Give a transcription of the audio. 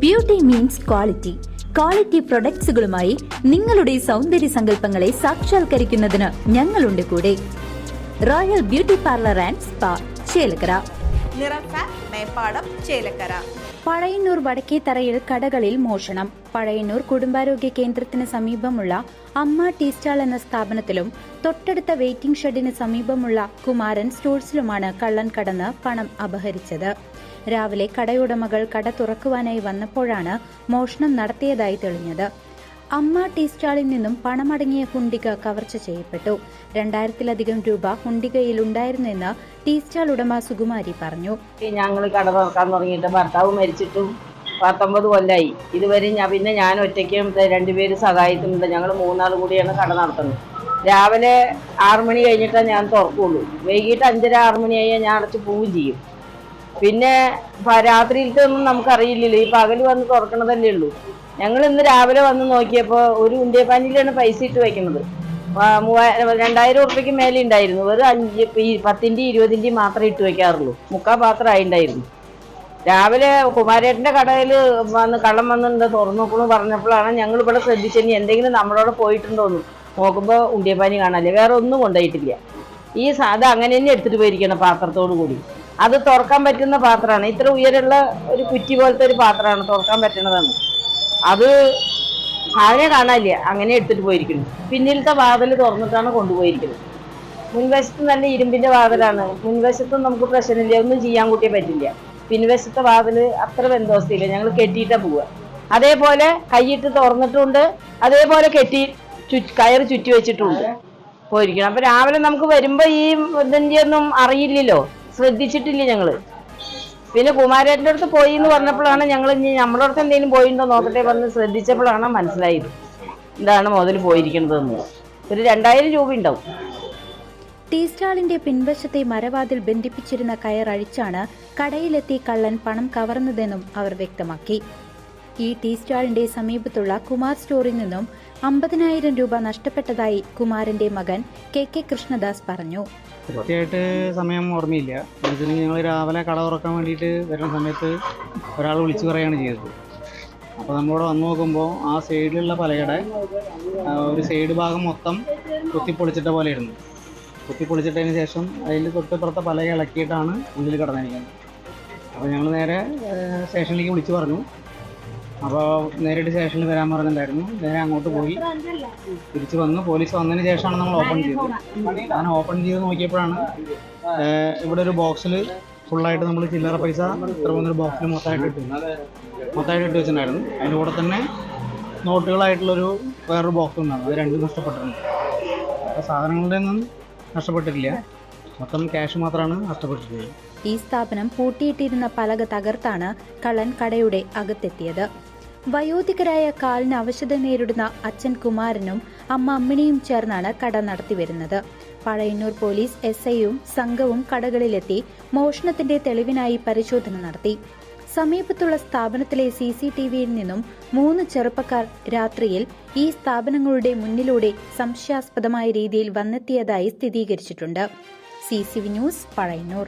Beauty means quality quality പ്രൊഡക്ട്സുകളുമായി നിങ്ങളുടെ സൗന്ദര്യ സങ്കല്പങ്ങളെ സാക്ഷാത്കരിക്കുന്നതിന് ഞങ്ങളുണ്ട് കൂടെ. Royal beauty parlour and spa Chelakkara. Pazhayannur Meppadam Chelakkara. Pazhayannur വടക്കേത്തറയിൽ കടകളിൽ മോഷണം. പഴയന്നൂർ കുടുംബാരോഗ്യ കേന്ദ്രത്തിന് സമീപമുള്ള അമ്മ ടീ സ്റ്റാൾ എന്ന സ്ഥാപനത്തിലും തൊട്ടടുത്ത വെയിറ്റിംഗ് ഷെഡിന് സമീപമുള്ള കുമാരൻ സ്റ്റോഴ്സിലുമാണ് കള്ളൻ കടന്ന് പണം അപഹരിച്ചത്. രാവിലെ കടയുടമകൾ കട തുറക്കുവാനായി വന്നപ്പോഴാണ് മോഷണം നടത്തിയതായി തെളിഞ്ഞത്. അമ്മ ടീ സ്റ്റാളിൽ നിന്നും പണമടങ്ങിയ ഹുണ്ടിക കവർച്ച ചെയ്യപ്പെട്ടു. രണ്ടായിരത്തിലധികം രൂപ ഹുണ്ടികയിൽ ഉണ്ടായിരുന്നെന്ന് ടീ സ്റ്റാൾ ഉടമ സുകുമാരി പറഞ്ഞു. ഞങ്ങൾ കട തുറക്കാൻ തുടങ്ങിയിട്ട് ഭർത്താവ് മരിച്ചിട്ടും പത്തൊമ്പത് കൊല്ലായി. ഇതുവരെ ഞാൻ പിന്നെ ഞാൻ ഒറ്റയ്ക്കും രണ്ടുപേരും സഹായിക്കുന്നുണ്ട്. ഞങ്ങൾ മൂന്നാൾ കൂടിയാണ് കട നടത്തുന്നത്. രാവിലെ ആറുമണി കഴിഞ്ഞിട്ടേ ഞാൻ തുറക്കുള്ളൂ. വൈകിട്ട് അഞ്ചര ആറ് മണിയായാൽ ഞാൻ അടച്ച് പോവുകയും ചെയ്യും. പിന്നെ പ- രാത്രിയിലത്തെ ഒന്നും നമുക്കറിയില്ലല്ലോ. ഈ പകൽ വന്ന് തുറക്കണതല്ലേ ഉള്ളൂ. ഞങ്ങൾ ഇന്ന് രാവിലെ വന്ന് നോക്കിയപ്പോൾ ഒരു ഉണ്ടിയപ്പാനിലാണ് പൈസ ഇട്ട് വയ്ക്കുന്നത് രണ്ടായിരം ഉറുപ്പ്യക്ക് മേലെ ഉണ്ടായിരുന്നു വെറും അഞ്ച് പത്തിന്റെ ഇരുപതിന്റെയും മാത്രമേ ഇട്ട് വയ്ക്കാറുള്ളൂ മുക്കാൽ പാത്രം ആയിണ്ടായിരുന്നു. രാവിലെ കുമാരേട്ടന്റെ കടയിൽ വന്ന് കള്ളം വന്നിട്ടുണ്ട് തുറന്നു നോക്കണു പറഞ്ഞപ്പോഴാണ് ഞങ്ങൾ ഇവിടെ ശ്രദ്ധിച്ചെങ്കിൽ എന്തെങ്കിലും നമ്മളോട് പോയിട്ടുണ്ടോന്ന് നോക്കുമ്പോൾ ഉണ്ടിയപ്പാനി കാണാല്ലേ വേറെ ഒന്നും കൊണ്ടുപോയിട്ടില്ല. ഈ സാധനം അങ്ങനെ തന്നെ എടുത്തിട്ട് പോയിരിക്കണം പാത്രത്തോടു കൂടി. അത് തുറക്കാൻ പറ്റുന്ന പാത്രമാണ്. ഇത്ര ഉയരമുള്ള ഒരു കുറ്റി പോലത്തെ ഒരു പാത്രമാണ് തുറക്കാൻ പറ്റുന്നതാണ് അത് സാധനം കാണാനില്ല. അങ്ങനെ എടുത്തിട്ട് പോയിരിക്കുന്നു. പിന്നിലത്തെ വാതിൽ തുറന്നിട്ടാണ് കൊണ്ടുപോയിരിക്കുന്നത്. മുൻവശത്ത് നല്ല ഇരുമ്പിന്റെ വാതിലാണ്. മുൻവശത്തും നമുക്ക് പ്രശ്നമില്ല. ഒന്നും ചെയ്യാൻ കൂട്ടിയേ പറ്റില്ല. പിൻവശത്തെ വാതിൽ അത്ര ബന്ധവസ്ഥയില്ല. ഞങ്ങൾ കെട്ടിയിട്ടാ പോവുക. അതേപോലെ കൈയിട്ട് തുറന്നിട്ടുണ്ട്. അതേപോലെ കെട്ടി ചു കയറ് ചുറ്റി വെച്ചിട്ടുണ്ട്. പോയിരിക്കണം. അപ്പൊ രാവിലെ നമുക്ക് വരുമ്പോ ഈ ഇതിന്റെ ഒന്നും അറിയില്ലല്ലോ. ശ്രദ്ധിച്ചിട്ടില്ല ഞങ്ങൾ. പിന്നെ കുമാരേട്ടന്റെ അടുത്ത് പോയി എന്ന് പറഞ്ഞപ്പോഴാണ് ഞങ്ങൾ ഇനി നമ്മുടെ അടുത്ത് എന്തെങ്കിലും പോയിണ്ടോ നോക്കട്ടെ പറഞ്ഞ് ശ്രദ്ധിച്ചപ്പോഴാണ് മനസ്സിലായത്. ഇതാണ് മുതൽ പോയിരിക്കുന്നതെന്ന്. ഒരു രണ്ടായിരം രൂപ ഉണ്ടാവും ടീ സ്റ്റാളിന്റെ പിൻവശത്തെ മരവാതിൽ ബന്ധിപ്പിച്ചിരുന്ന കയർ അഴിച്ചാണ് കടയിലെത്തി കള്ളൻ പണം കവർന്നതെന്നും അവർ വ്യക്തമാക്കി. ഈ ടീ സ്റ്റാളിന്റെ സമീപത്തുള്ള കുമാർ സ്റ്റോറിൽ നിന്നും അമ്പതിനായിരം രൂപ നഷ്ടപ്പെട്ടതായി കുമാറിന്റെ മകൻ കെ കെ കൃഷ്ണദാസ് പറഞ്ഞു. കൃത്യമായിട്ട് സമയം ഓർമ്മയില്ല. എന്നുവെച്ചിട്ടുണ്ടെങ്കിൽ ഞങ്ങൾ രാവിലെ കട തുറക്കാൻ വേണ്ടിയിട്ട് വരുന്ന സമയത്ത് ഒരാൾ വിളിച്ചു പറയുകയാണ് ചെയ്തത്. അപ്പോൾ നമ്മളിവിടെ വന്നു നോക്കുമ്പോൾ ആ സൈഡിലുള്ള പലകയുടെ ഒരു സൈഡ് ഭാഗം മൊത്തം കുത്തിപ്പൊളിച്ചിട്ട പോലെ ഇരുന്നു കുത്തിപ്പൊളിച്ചിട്ടതിന് ശേഷം അതിൽ തൊട്ടിപ്പുറത്തെ പലക ഇളക്കിയിട്ടാണ് ഉള്ളിൽ കടന്നിരിക്കുന്നത്. അപ്പോൾ ഞങ്ങൾ നേരെ സ്റ്റേഷനിലേക്ക് വിളിച്ചു പറഞ്ഞു. അപ്പോൾ നേരിട്ട് സ്റ്റേഷനിൽ വരാൻ പറഞ്ഞിട്ടുണ്ടായിരുന്നു. നേരെ അങ്ങോട്ട് പോയി. തിരിച്ചു വന്ന്. പോലീസ് വന്നതിന് ശേഷമാണ് നമ്മൾ ഓപ്പൺ ചെയ്തത്. അങ്ങനെ ഓപ്പൺ ചെയ്ത് നോക്കിയപ്പോഴാണ് ഇവിടെ ഒരു ബോക്സിൽ ഫുള്ളായിട്ട് നമ്മൾ ചില്ലറ പൈസ ഇത്ര പോകുന്നൊരു ബോക്സിൽ മൊത്തമായിട്ട് ഇട്ടു മൊത്തമായിട്ട് ഇട്ട് വെച്ചിട്ടുണ്ടായിരുന്നു. അതിന്റെ കൂടെ തന്നെ നോട്ടുകളായിട്ടുള്ളൊരു വേറൊരു ബോക്സ് ഉണ്ടായിരുന്നു അത് രണ്ടും നഷ്ടപ്പെട്ടിട്ടുണ്ട്. അപ്പോൾ സാധനങ്ങളുടെ ഒന്നും നഷ്ടപ്പെട്ടിട്ടില്ല. മൊത്തം ക്യാഷ് മാത്രമാണ് നഷ്ടപ്പെട്ടിട്ടുള്ളത്. ഈ സ്ഥാപനം പൂട്ടിയിട്ടിരുന്ന പലക തകർത്താണ് കള്ളൻ കടയുടെ അകത്തെത്തിയത്. വയോധികരായ കാലിന് അവശത നേരിടുന്ന അച്ഛൻ കുമാരനും അമ്മ അമ്മിണിയും ചേർന്നാണ് കട നടത്തിവരുന്നത് പഴയന്നൂർ പോലീസ് എസ് ഐയും സംഘവും കടകളിലെത്തി മോഷണത്തിന്റെ തെളിവിനായി പരിശോധന നടത്തി. സമീപത്തുള്ള സ്ഥാപനത്തിലെ സി സി ടി വിയിൽ നിന്നും മൂന്ന് ചെറുപ്പക്കാർ രാത്രിയിൽ ഈ സ്ഥാപനങ്ങളുടെ മുന്നിലൂടെ സംശയാസ്പദമായ രീതിയിൽ വന്നെത്തിയതായി സ്ഥിരീകരിച്ചിട്ടുണ്ട്. C C V news Pazhayannur.